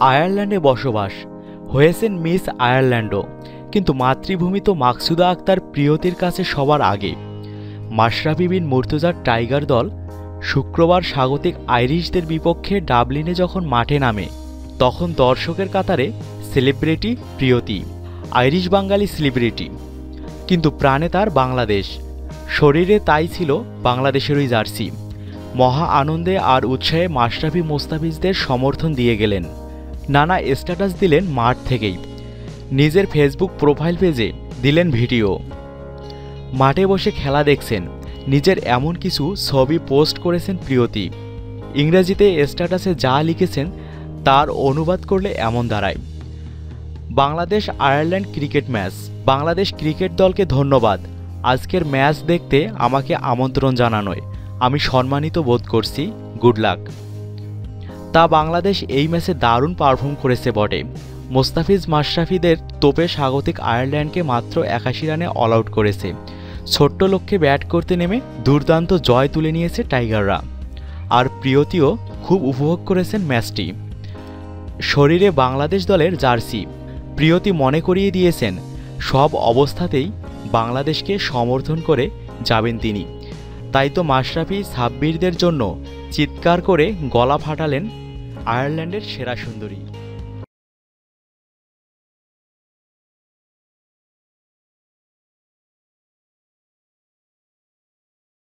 আয়ারল্যান্ডে বসবাস। হয়েছেন মিস আয়ারল্যান্ডও কিন্তু মাতৃভূমি তো মাকসুদা আক্তার প্রিয়তির কাছে সবার আগে। মাশরাফি বিন মুর্তজার টাইগার দল শুক্রবার স্বাগতিক আইরিশদের বিপক্ষে ডাবলিনে যখন মাঠে নামে, তখন দর্শকের কাতারে celebrity Priyoti, Irish Bangali celebrity. কিন্তু প্রাণে তার বাংলাদেশ। শরীরে তাই ছিল বাংলাদেশেরই জার্সি। মহা আনন্দে আর উৎসাহে মাশরাফি মোস্তাফিজদের সমর্থন দিয়ে গেলেন। নানা স্ট্যাটাস দিলেন মাঠ থেকেই। নিজের ফেসবুক প্রোফাইল পেজে দিলেন ভিডিও মাঠে বসে খেলা দেখছেন, নিজের এমন কিছু ছবি পোস্ট করেছেন প্রিয়তি। ইংরেজিতে স্ট্যাটাসে যা লিখেছেন, তার অনুবাদ করলে এমন দাঁড়ায়। Bangladesh Ireland cricket match Bangladesh cricket দলকে ধন্যবাদ। আজকের ম্যাচ দেখতে আমাকে আমন্ত্রণ জানানোয়। আমি সম্মানিত বোধ করছি। গুড লাক তা বাংলাদেশ এই ম্যাচে দারুণ পারফর্ম করেছে বটে। মোস্তাফিজ মাশরাফিদের তোপে স্বাগতিক আয়ারল্যান্ডকে মাত্র একাশি রানে অল আউট করেছে। ছোট্ট লক্ষ্যে ব্যাট করতে নেমে দুর্দান্ত জয় তুলে নিয়েছে টাইগাররা। আর প্রিয়তিও খুব উপভোগ করেছেন ম্যাচটি। শরীরে বাংলাদেশ দলের জার্সি। প্রিয়তি মনে করিয়ে দিয়েছেন, সব অবস্থাতেই বাংলাদেশকে সমর্থন করে যাবেন তিনি। তাই তো মাশরাফি সাব্বিরদের জন্য চিৎকার করে গলা ফাটালেন আয়ারল্যান্ডের সেরা সুন্দরী।